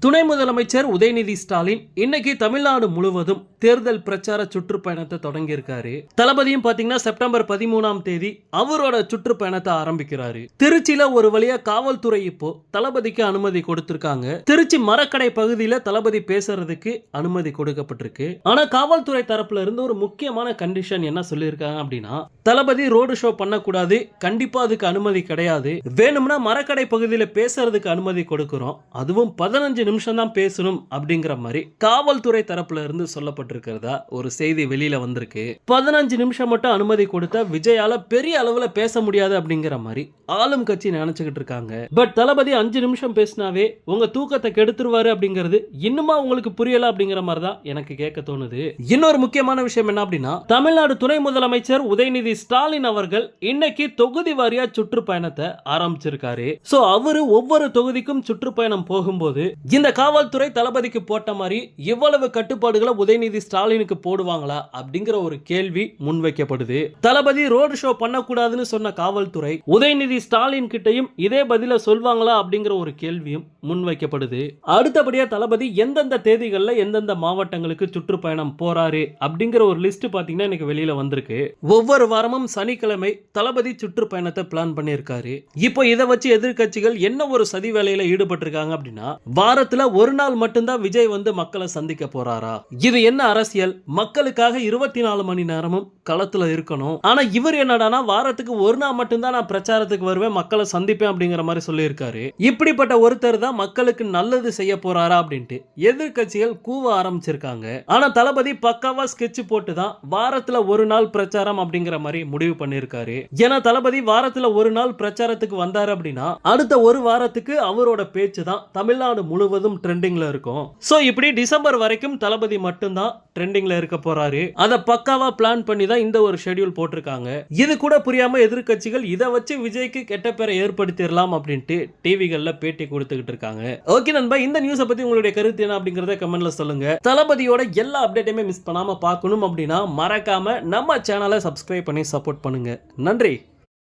துணை முதலமைச்சர் உதயநிதி ஸ்டாலின் இன்னைக்கு தமிழ்நாடு முழுவதும் தேர்தல் பிரச்சார சுற்றுப்பயணத்தை தொடங்கியிருக்காரு. தளபதியும் பாத்தீங்கன்னா செப்டம்பர் பதிமூணாம் தேதி அவரோட சுற்றுப்பயணத்தை ஆரம்பிக்கிறாரு. திருச்சியில ஒரு வழியா காவல்துறை இப்போ தளபதிக்கு அனுமதி கொடுத்திருக்காங்க. திருச்சி மரக்கடை பகுதியில தளபதி பேசுறதுக்கு அனுமதி கொடுக்கப்பட்டிருக்கு. ஆனா காவல்துறை தரப்புல இருந்து ஒரு முக்கியமான கண்டிஷன் என்ன சொல்லியிருக்காங்க அப்படின்னா தளபதி ரோடு ஷோ பண்ணக்கூடாது. கண்டிப்பா அதுக்கு அனுமதி கிடையாது. வேணும்னா மரக்கடை பகுதியில பேசுறதுக்கு அனுமதி கொடுக்கிறோம். அதுவும் பதினஞ்சு நிமிஷம் தான் பேசணும் அப்படிங்கிற மாதிரி காவல்துறை தரப்புல இருந்து இருக்கிறதா? ஒரு செய்தி வெளியில வந்திருக்கு. பதினஞ்சு நிமிஷம் மட்டும் அனுமதி கொடுத்த விஜயால பெரிய அளவுல பேச முடியாது அப்படிங்கிற மாதிரி ஆளும் கட்சி நினைச்சுக்கிட்டு இருக்காங்க. பட் தளபதி அஞ்சு நிமிஷம் பேசினாவே உங்க தூக்கத்தை கெடுத்துருவாரு அப்படிங்கிறது இன்னுமா உங்களுக்கு புரியல அப்படிங்கிற மாதிரி தான் எனக்கு கேட்க தோணுது. இன்னொரு முக்கியமான விஷயம் என்ன அப்படின்னா தமிழ்நாடு துணை முதலமைச்சர் உதயநிதி ஸ்டாலின் அவர்கள் இன்னைக்கு தொகுதி வாரியா சுற்றுப்பயணத்தை ஆரம்பிச்சிருக்காரு. சோ அவரு ஒவ்வொரு தொகுதிக்கும் சுற்றுப்பயணம் போகும்போது இந்த காவல்துறை தளபதிக்கு போட்ட மாதிரி இவ்வளவு கட்டுப்பாடுகளை உதயநிதி ஸ்டாலினுக்கு போடுவாங்களா அப்படிங்கிற ஒரு கேள்வி முன்வைக்கப்படுது. தளபதி ரோடு ஷோ பண்ணக்கூடாதுன்னு சொன்ன காவல்துறை உதயநிதி ஸ்டாலின் கிட்டையும் இதே பதில சொல்வாங்களா அப்படிங்கிற ஒரு கேள்வியும் முன்வைக்கப்படுது. அடுத்தபடியாக தளபதி எந்தெந்த தேதிகளில் எந்தெந்த மாவட்டங்களுக்கு சுற்றுப்பயணம் போறாரு அப்படிங்கிற ஒரு லிஸ்ட் பார்த்தீங்கன்னா எனக்கு வெளியில் வந்திருக்கு. ஒவ்வொரு வாரமும் சனிக்கிழமை தளபதி சுற்றுப்பயணத்தை பிளான் பண்ணியிருக்காரு. இப்போ இதை வச்சு எதிர்க்கட்சிகள் என்ன ஒரு சதி வேலையில் ஈடுபட்டிருக்காங்க அப்படின்னா வாரத்தில் ஒரு நாள் மட்டும்தான் விஜய் வந்து மக்களை சந்திக்க போறாரா? இது என்ன அரசியல்? மக்களுக்காக இருபத்தி நாலு மணி நேரமும் களத்தில் இருக்கணும். ஆனால் இவர் என்னடானா வாரத்துக்கு ஒரு நாள் மட்டும்தான் நான் பிரச்சாரத்துக்கு வருவேன் மக்களை சந்திப்பேன் அப்படிங்கிற மாதிரி சொல்லியிருக்காரு. இப்படிப்பட்ட ஒருத்தர் தான் மக்களுக்கு நல்லது செய்ய போறாரா அப்படின்ட்டு எதிர்க்கட்சிகள் கூவ ஆரம்பிச்சிருக்காங்க. ஆனா தளபதி பக்காவா ஸ்கெட்ச் போட்டு தான் வாரத்துல ஒரு நாள் பிரச்சாரம் அப்படிங்கிற மாதிரி முடிவு பண்ணிருக்காரு. ஏன்னா தளபதி வாரத்துல ஒரு நாள் பிரச்சாரத்துக்கு வந்தாரு அப்படின்னா அடுத்த ஒரு வாரத்துக்கு அவரோட பேச்சு தான் தமிழ்நாடு முழுவதும் ட்ரெண்டிங்ல இருக்கும். சோ இப்படி டிசம்பர் வரைக்கும் தளபதி மட்டும்தான் ட்ரெண்டிங்ல இருக்க போறாரு. அதை பக்காவா பிளான் பண்ணி தான் இந்த ஒரு ஷெட்யூல் போட்டிருக்காங்க. இது கூட புரியாம எதிர்க்கட்சிகள் இதை வச்சு விஜய்க்கு கெட்ட பேரை ஏற்படுத்திடலாம் அப்படின்ட்டு டிவிகள்ல பேட்டி கொடுத்துக்கிட்டு இருக்காங்க ஓகே நண்பா இந்த நியூஸை பத்தி உங்களுடைய கருத்து என்ன அப்படிங்கறத கமெண்ட்ல சொல்லுங்க. தளபதியோட எல்லா அப்டேட்டையுமே மிஸ் பண்ணாம பார்க்கணும் அப்படின்னா மறக்காம நம்ம சேனலை சப்ஸ்கிரைப் பண்ணி சப்போர்ட் பண்ணுங்க. நன்றி.